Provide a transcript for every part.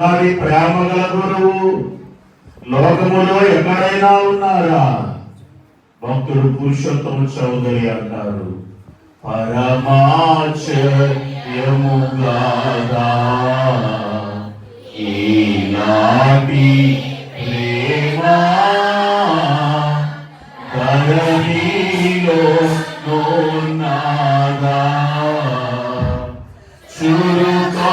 వారి ప్రేమ గల గురువు లోకములో ఎక్కడైనా ఉన్నారా? భక్తుడు పురుషోత్తమ చౌదరి అంటారు పరమాచర్యముగాదా ఈనాటి ప్రేమ. ధరణిలో నోనాదా చురుకో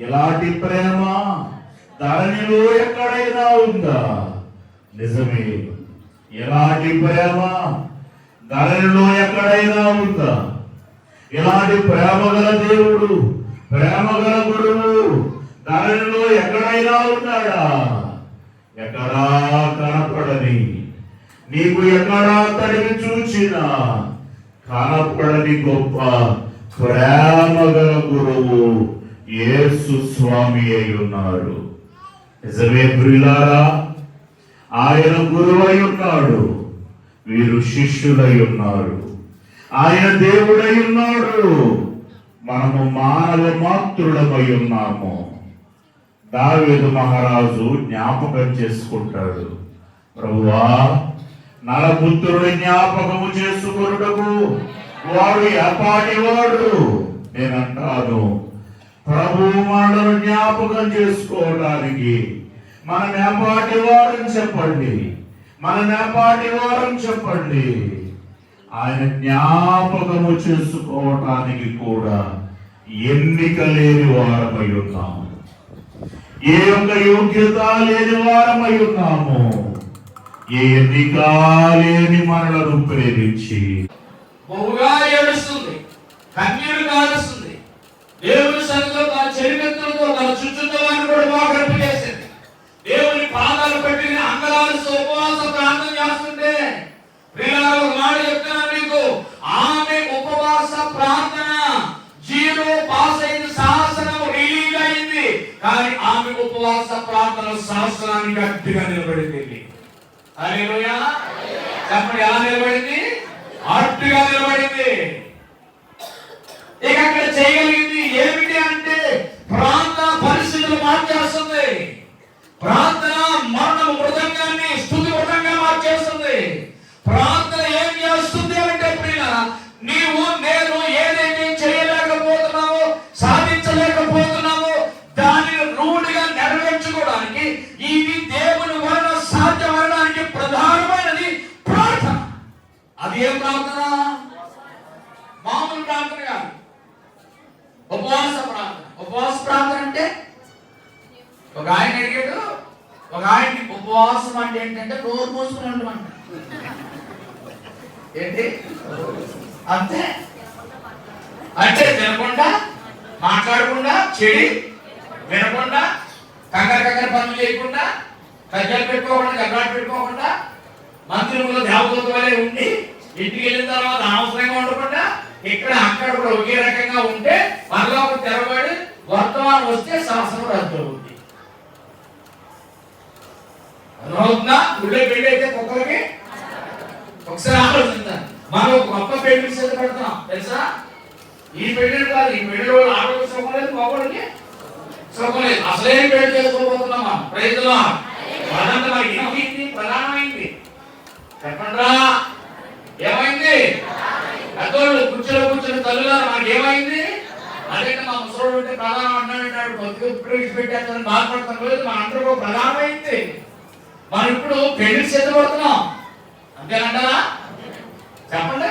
ఇలాంటి ప్రేమ? ధరణిలో ఎక్కడైనా ఉందా? నిజమే. ఇలాంటి ప్రేమ? ధరణిలో ఎక్కడైనా ఉందా? ఇలాంటి ప్రేమ గల దేవుడు? ప్రేమ గల గురువు? ధరణిలో ఎక్కడైనా ఉన్నాడా? ఎక్కడా కనపడని? నీకు ఎక్కడా తడివి చూచినా కనపడని గొప్ప ప్రేమగల గురువు యేసు స్వామి అయి ఉన్నారు. నిజమే ప్రియులారా ఆయన గురువై ఉన్నాడు. వీరు శిష్యులై ఉన్నారు. ఆయన దేవుడై ఉన్నాడు. మనము మానవ మాతృడమై ఉన్నాము. దావేదు మహారాజు జ్ఞాపకం చేసుకుంటాడు. ప్రభువా నలపుత్రుడి జ్ఞాపకము చేసుకున్నటకు వాడు ఎపాటి వాడు. నేనంటాను ప్రభు మనలను జ్ఞాపకం చేసుకోవడానికి మన నేపాటి వారని చెప్పండి. మన నేపాటి వారని చెప్పండి. ఆయన జ్ఞాపకము చేసుకోవటానికి కూడా ఎన్నిక లేని వారమై ఉన్నాము. ఏ యొక్క యోగ్యత లేని వారమై ఉన్నాము. ఏ ఎన్నిక లేని మనలను ప్రేమించి బహుగా ఏడుస్తుంది. కన్యలు కాలుస్తుంది దేవుని సన్నిధిలో తన చెరిమెత్తులతో తన చుట్టూ కూడా మోకరింపు చేసింది. దేవుని పాదాలు పెట్టిన అంగలారుస్తూ ఉపవాస ప్రార్థన చేస్తుంటే ప్రియులారా, ఒక మాట చెప్తున్నాను మీకు. ఆమె ఉపవాస ప్రార్థన జీరో పాస్ అయింది శాసనం రిలీజ్ అయింది. కానీ ఆమె ఉపవాస ప్రార్థన శాస్త్రానికి అడ్డుగా నిలబడింది. హల్లెలూయా. చెప్పండి ఎలా నిలబడింది? అడ్డుగా నిలబడింది. ఇక అక్కడ చేయగలిగింది ఏమిటి అంటే ప్రార్థన పరిస్థితులు మార్చేస్తుంది ప్రార్థన మరణం మృదంగాన్ని స్థుతి మృదంగా మార్చేస్తుంది. ప్రార్థన ఏం చేస్తుంది అంటే ప్రియ నీవు నేను ఏదైతే చేయలేకపోతున్నావో సాధించలేకపోతున్నావో దానిని రూఢిగా నెరవేర్చుకోవడానికి ఇది దేవుని వలన సాధ్యమనడానికి ప్రధానమైనది ప్రార్థన. అది ఏం ప్రార్థన? మామూలు ప్రార్థన కాదు. ఉపవాస ప్రార్థన. ఉపవాస ప్రార్థన అంటే ఒక ఆయన అడిగాడు ఒక ఆయనకి ఉపవాసం అంటే ఏంటంటే నోరు మూసుకుని ఉండమంట. ఏంటి? అంతే. అంటే తినకుండా మాట్లాడకుండా చెడి వినకుండా కంగారు కంగారు పనులు చేయకుండా కజ్జాలు పెట్టుకోకుండా గగ్గాలు పెట్టుకోకుండా మంత్రులు దేవదూత వలె ఉండి ఇంటికి వెళ్ళిన తర్వాత అనవసరంగా ఉండకుండా ఇక్కడ అక్కడ కూడా ఒకే రకంగా ఉంటే మరలా ఒక తెరబడి వర్తమానం వస్తే శాసనం రద్దు అవుతుందా అర్థమవుతుందా పెళ్ళి అయితే కుక్కలకి ఒకసారి ఆలోచించాలి మనం ఒక గొప్ప పెళ్ళి సిద్ధపడుతున్నాం తెలుసా? ఈ పెళ్ళి కాదు ఈ పెళ్ళి వాళ్ళు ఆడవాళ్ళకి సుఖం లేదు మగవాళ్ళకి సుఖం లేదు. అసలేం పెళ్ళి చేసుకోబోతున్నామా ప్రయత్నం అదంతా మనకి ఏమైంది? ప్రధానమైంది. చెప్పండిరా ఏమైంది? పెద్దోళ్ళు కుర్చీలో కూర్చొని తల్లులారు మనకి ఏమైంది? అదే మా ముసలోడు ఉంటే ప్రధానం అన్నాడు కొద్దిగా ఇప్పుడు పెట్టేస్తారని బాధపడతాం లేదు మా అందరూ ప్రధానమైంది. మనం ఇప్పుడు పెళ్ళి సిద్ధపడుతున్నాం అంతేనంటారా? చెప్పండి.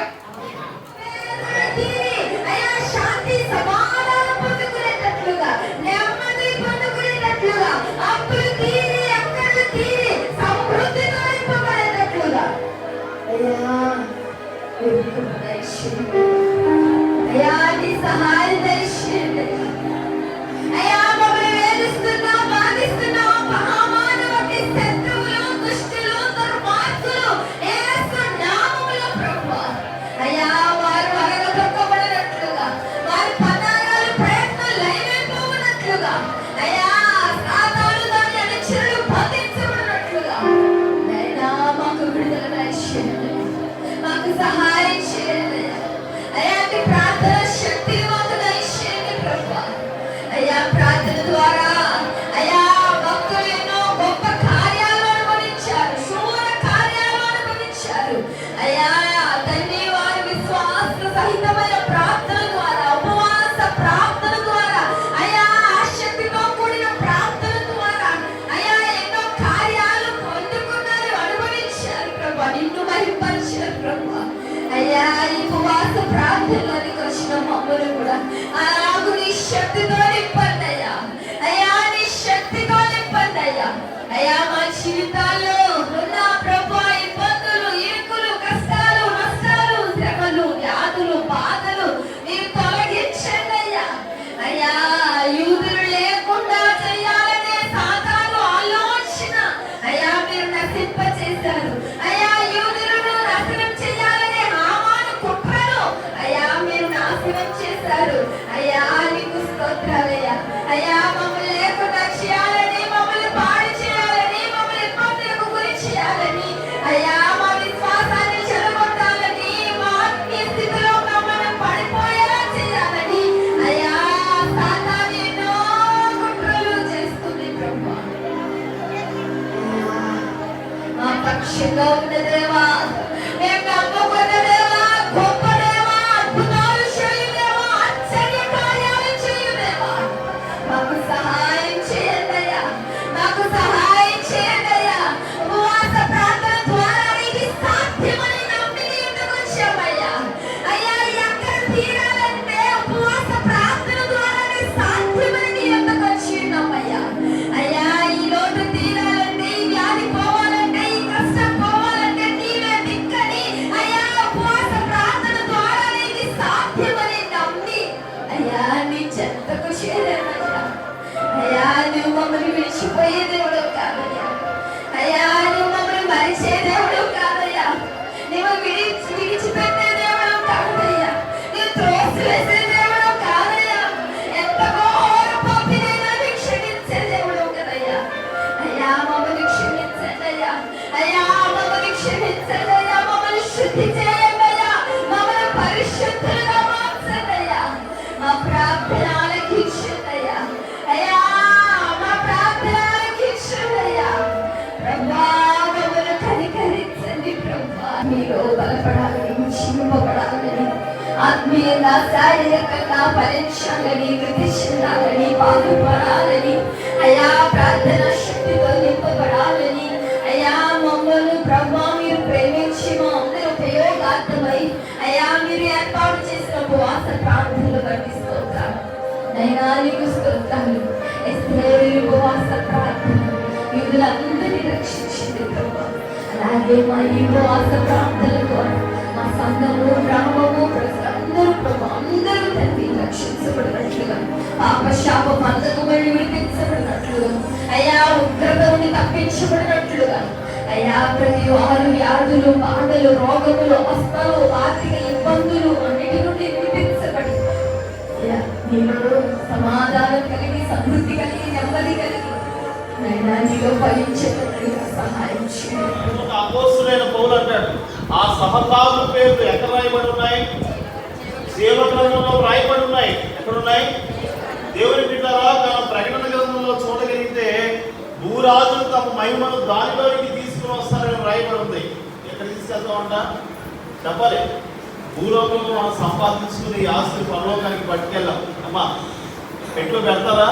అయా మమ్మల్ని శుద్ధి మమ్మల్ని పరిశుద్ధులుగా మార్చండి మా ప్రార్థన ఆలకించండి అయ్యా మా ప్రార్థన ప్రభా మమ్మల్ని కనికరించండి ప్రభా మీరు బలపడాలని ఆత్మీయంగా శారీరకంగా పరీక్షలని వృద్ధి చెందాలని బాగుపడాలని అయ్యా ప్రార్థన శక్తితో నింపబడాలని. అయ్యా మమ్మల్ని ప్రభా మీరు ప్రేమించి మా అయ్యా మీరు ఏర్పాటు చేసిన ఉపవాస ప్రార్థనలు బట్టి స్తోత్రాలు నైనా నీకు స్తోత్రాలు ఉపవాస ప్రార్థన యూదులందరినీ రక్షించింది అలాగే మా ఈ ఉపవాస ప్రార్థనలు మా సంఘము గ్రామము ప్రజలందరూ ప్రభా అందరూ తండ్రి రక్షించబడినట్లుగా పాప శాప మందకు మళ్ళీ విడిపించబడినట్లుగా అయ్యా ఉగ్రత నుండి తప్పించబడినట్లుగా అయ్యా ప్రతి వారు వ్యాధులు బాధలు రోగములు అవస్థలు ఆర్థిక ఇబ్బందులు అన్నిటి నుండి విడిపించబడి. నీలో సమాధానం కలిగి సమృద్ధి కలిగి నెమ్మది కలిగి నైనా నీలో ఫలించేటట్లుగా సహాయం చేయండి. ఒక పౌలు అంటాడు ఆ సహకారుల పేర్లు ఎక్కడ రాయబడి ఉన్నాయి? సేవ గ్రంథంలో రాయబడి ఉన్నాయి. ఎక్కడున్నాయి? దేవుని బిడ్డారా తన ప్రకటన గ్రంథంలో చూడగలిగితే భూరాజులు తమ మహిమను దానిలోనికి తీసుకుని వస్తారని రాయబడి ఉంది. ఎక్కడ తీసుకెళ్తామంట చెప్పాలి. భూలోకంలో మనం సంపాదించుకుని ఈ పరలోకానికి పట్టుకెళ్ళాం. అమ్మా పెట్టులో పెడతారా?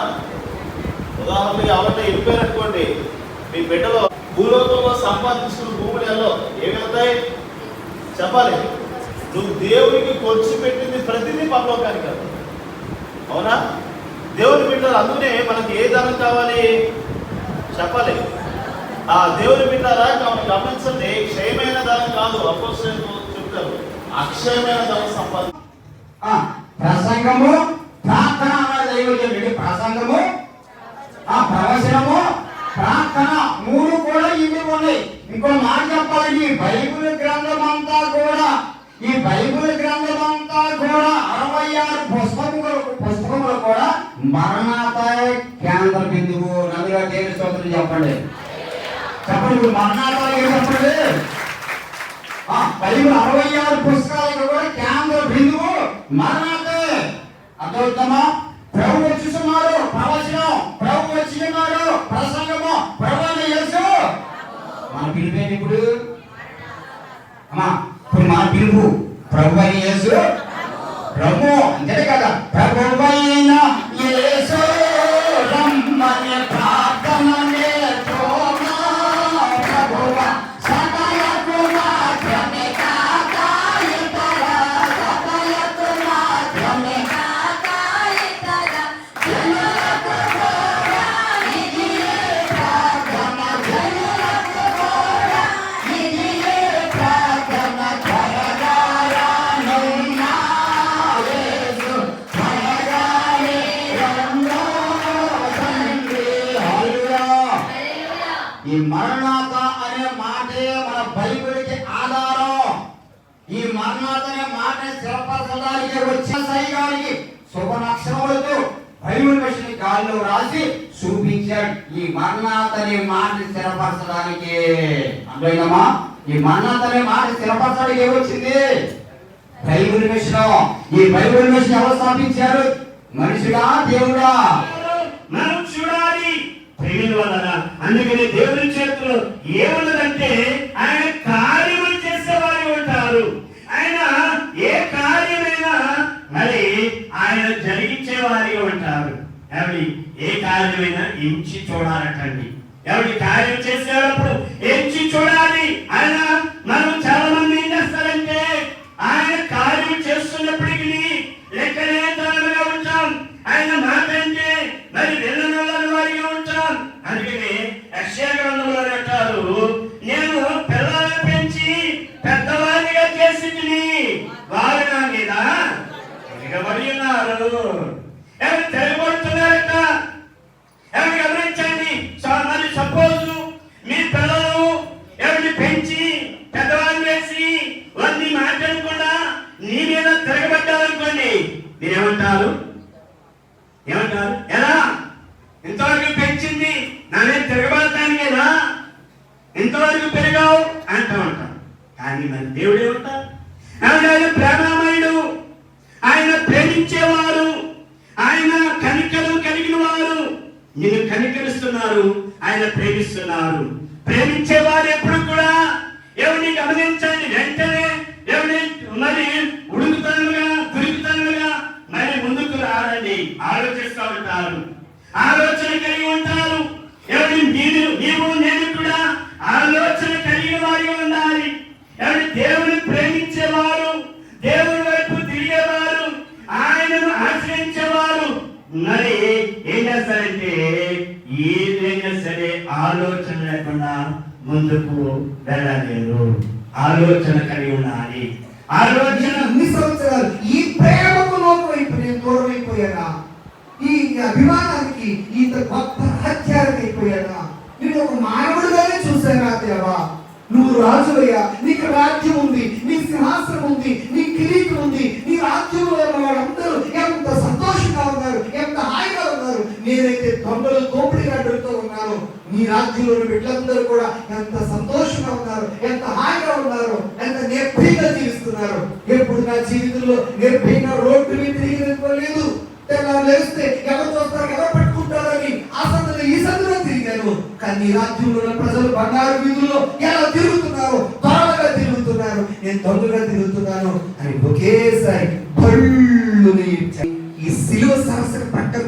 ఉదాహరణ ఎవరైనా వెళ్ళిపోయారనుకోండి మీ బిడ్డలో భూలోకంలో సంపాదించుకున్న భూములు ఎల్లో ఏమి వెళ్తాయి? చెప్పాలి. నువ్వు దేవునికి ఖర్చు పెట్టింది ప్రతిదీ పరలోకానికి అవునా? దేవుని బిడ్డలు అందునే మనకి ఏ ధనం కావాలి? చెప్పాలి. ఆ దేవుని బిడ్డారా మనం గమనించండి క్షయమైన ధనం కాదు అపోజిషన్ చెప్తారు. అక్షయమైన ధనం సంపాదించాలి ప్రసంగము ప్రార్థన అన్నది దైవజనుడి ప్రసంగము ఆ ప్రవచనము ప్రార్థన మూడు కూడా ఇవి ఉన్నాయి. ఇంకో మాట చెప్పాలంటే ఈ బైబుల్ గ్రంథం అంతా కూడా ఈ బైబుల్ గ్రంథం అంతా కూడా అరవై ఆరు పుస్తకములు పుస్తకములు కూడా మరణాత కేంద్ర బిందువు నదిగా దేవి స్తోత్రం చెప్పండి? చెప్పండి ఇప్పుడు మరణాత ఏం చెప్పండి బైబిల్ అరవై ఆరు పుస్తకాలకు కూడా కేంద్ర బిందువు మరణాతే అర్థమవుతామా ప్రభు వచ్చి సుమారు ప్రవచనం. ప్రభు వచ్చి వచ్చినాడు ప్రసంగము. ప్రభు అని యేసు. మన పిలిపేది ఇప్పుడు? అమ్మా ఇప్పుడు మన పిలుపు. ప్రభు అని యేసు. ప్రభు. అంతే కదా ప్రభు అయినా ఈ మరణాత అనే మాటే మన బైబిల్కి ఆధారం. ఈ మరణాత అనే మాట స్థిరపరచడానికి వచ్చిన సైగానికి శుభనక్షరములతో బైబిల్ విషయం గాల్లో రాసి చూపించాడు. ఈ మరణాత అనే మాట స్థిరపరచడానికి అర్థమైందమ్మా? ఈ మరణాత అనే మాట స్థిరపరచడానికి ఏమొచ్చింది బైబిల్ మిషన్. ఈ బైబిల్ మిషన్ ఎవరు స్థాపించారు? మనుషుడా దేవుడా? మనుషుడా చూడాలి ప్రేమిల వలన అందుకని దేవుని ఉన్నారు ఎవరు తెరగొడుతున్నారట ఎవరు గమనించండి. మరి సపోజ్ మీ పిల్లలు ఎవరిని పెంచి పెద్దవాళ్ళు వేసి వారిని మాట్లాడకుండా నీ మీద తిరగబడ్డారనుకోండి మీరేమంటారు? ఏమంటారు? ఎలా? ఇంతవరకు పెంచింది నా మీద తిరగబడటానికేనా ఇంతవరకు పెరిగావు అంటూ ఉంటాం కానీ మరి దేవుడు ఏమంటారు ఆయన ప్రేమామయుడు ప్రేమించేవారు. ఆయన కనికలు కలిగిన వారు. నిన్ను కనికరిస్తున్నారు. ఆయన ప్రేమిస్తున్నారు. ప్రేమించేవారు ఎప్పుడు కూడా ఎవరిని గమనించండి. వెంటనే ఎవరిని మరి ఉడుకుతనులుగా దురుకుతనులుగా మరి ముందుకు రారండి. ఆలోచిస్తూ ఉంటారు. ఆలోచన కలిగి ఉంటారు. ఎవరి మీరు నీవు నేను కూడా ఆలోచన కలిగిన వారి ఉండాలి. ఎవరి దేవుని మరి ఏం చేస్తారంటే ఏదైనా సరే ఆలోచన లేకుండా ముందుకు వెళ్ళలేరు ఆలోచన కలిగి ఉండాలి. ఆలోచన అన్ని సంవత్సరాలు ఈ ప్రేమకు లోపమైపు నేను దూరం అయిపోయానా ఈ అభిమానానికి ఇంత గొప్ప హత్యాలకు అయిపోయానా నేను ఒక మానవుడిగానే చూశానా దేవా? నువ్వు రాజువయ్యా నీకు రాజ్యం ఉంది నీ సింహాసనం ఉంది నీ కిరీటం ఉంది నీ రాజ్యంలో ఉన్న వాళ్ళందరూ ఎంత సంతోషం ఆనందంగా ఉన్నారు ఎంత హాయిగా ఉన్నారు. నేనైతే దొంగలు దోపిడీ గడ్డలతో ఉన్నాను. నీ రాజ్యంలోని బిడ్డలందరూ కూడా ఎంత సంతోషంగా ఉన్నారు ఎంత హాయిగా ఉన్నారు ఎంత నిర్భయంగా జీవిస్తున్నారు. ఎప్పుడు నా జీవితంలో నిర్భయంగా రోడ్డు మీద తిరిగినలేదు తెల్లారు లేస్తే ఎవరు చూస్తారు ఎవరు పట్టుకుంటారని ఆ సందులో ఈ సందులో తిరిగాను. కానీ రాజ్యంలో ప్రజలు బంగారు వీధుల్లో ఎలా తిరుగుతున్నారు త్వరగా తిరుగుతున్నారు. నేను తొందరగా తిరుగుతున్నాను అని ఒకేసారి బళ్ళు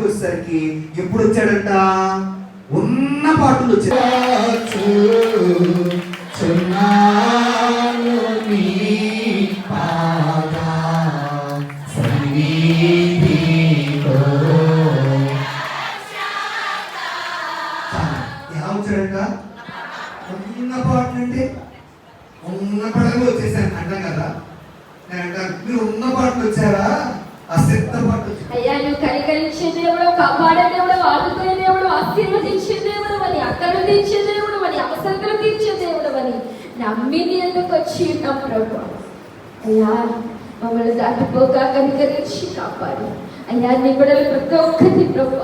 వచ్చేసరికి ఎప్పుడు వచ్చాడంట? ఉన్న పాటలు వచ్చాడు నమ్మి నీ ఎందుకు వచ్చి ఉన్నాం ప్రభు అయ్యా మమ్మల్ని దాటిపోగా కనికరించి కాపాడు అయ్యా నీ బిడ్డలు ప్రతి ఒక్కటి ప్రభు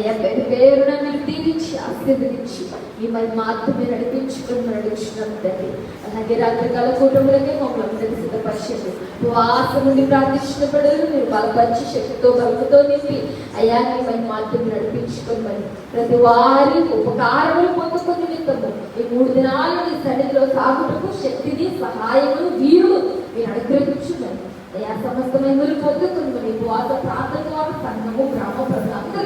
అయ్యా పేరు పేరు నన్ను దీవించి ఆశీర్వదించి మిమ్మల్ని మాత్రమే నడిపించుకొని నడుచున్నాం తండ్రి. అలాగే రాత్రికాల కూటములకే మమ్మల్ని అందరికీ సిద్ధపరిచండి. ఆశ నుండి ప్రార్థించిన బిడ్డలు మీరు బలపరిచి శక్తితో బలముతో నింపి అయ్యా మిమ్మల్ని మాత్రమే నడిపించుకొని మరి ప్రతి వారి ఉపకారములు పొందుకొని నిమిత్తము ఈ మూడు దినాలు నీ సన్నిధిలో సాగుటకు శక్తిని సహాయమును వీరు మీరు అనుగ్రహించున్నారు అయ్యా సమస్త మహిమలు పొందుకుని మరి ఉపవాస ప్రార్థన ద్వారా సంఘము గ్రామ ప్రజలు అందరూ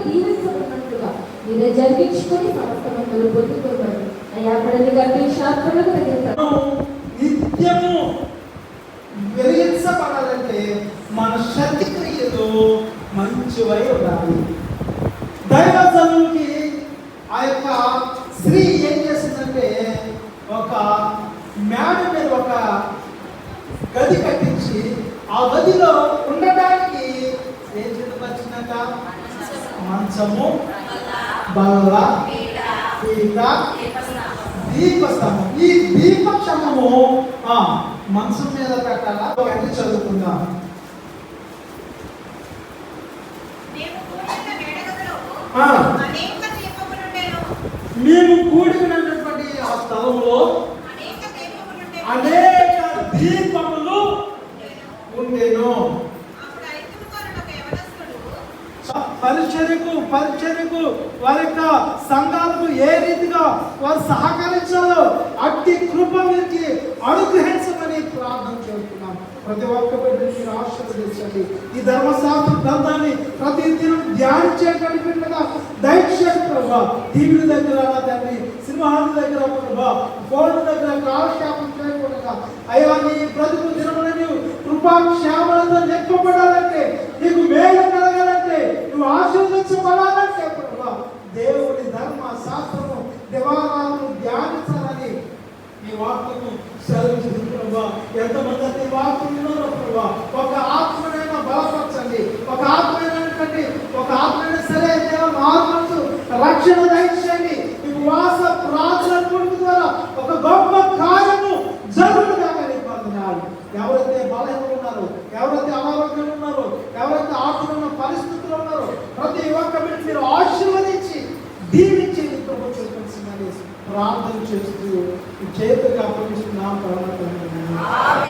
దీవించబడినట్లుగా మీరే జరిగించుకొని సమస్త మహిమలు అయ్యా పడని గట్టి శాస్త్రంలో నిత్యము వెలిగించబడాలంటే మన శక్తిక్రియలు మంచివై ఉండాలి. దైవజనులకి ఆ యొక్క స్త్రీ ఏం చేసిందంటే ఒక మేడ మీద ఒక గది కట్టించి ఆ గదిలో ఉండడానికి ఏం సిద్ధపరిచిందట మంచము బల్ల పీట దీపస్తంభం. ఈ ఆ మనసు మీద పెట్టాలా? ఒకటి చదువుకుందాం. మేము కూడినటువంటి ఆ స్థలంలో. అనేక దీపములు ఉండేను. పరిచర్యకు పరిచర్యకు వారి యొక్క సంఘాలకు ఏ రీతిగా వారు సహకరించాలో అట్టి కృప వీరికి అనుగ్రహించమని ప్రార్థన చేస్తున్నాం. ప్రతి ఒక్క బిడ్డని ఆశీర్వదించండి ఈ ధర్మశాస్త్ర గ్రంథాన్ని ప్రతి దినం ధ్యానించేటువంటి బిడ్డగా దయచేసి ప్రభా. టీవీ దగ్గర దాన్ని తండ్రి సింహాల దగ్గర ప్రభా. ఫోన్ దగ్గర కాలక్షేపం చేయకుండా అయ్యా నీ బ్రతుకు నీవు కృపాక్షేమాలతో నింపబడాలంటే నీకు మేలు కలగాలంటే నువ్వు ఆశీర్వదించబడాలంటే ప్రభా దేవుడి ధర్మ శాస్త్రము దివారాలను ధ్యానించాలని ఈ వాక్యము సెలవిస్తుంది ప్రభా. ఎంతమంది అయితే వాక్యం ఉన్నారో ప్రభా. ఒక ఆత్మనైనా బలపరచండి. ఒక ఆత్మైన ఆత్మైనటువంటి ఒక ఆత్మైన సరే దేవ మార్పు రక్షణ దయచేయండి. నీకు వాస ప్రార్థన కొడుకు ద్వారా ఒక గొప్ప కార్యము జరుగుగా నిబంధనాలు ఎవరైతే బలహీనలు ఉన్నారో ఎవరైతే అనారోగ్యం ఉన్నారో ఎవరైతే ఆత్మ పరిస్థితులు ఉన్నారో ప్రతి ఒక్క ఆశీర్వదించి దీవించి ప్రభు చూపించిందని ప్రార్థన చేస్తూ చేతులకు అప్పగిస్తున్నాం ప్రభు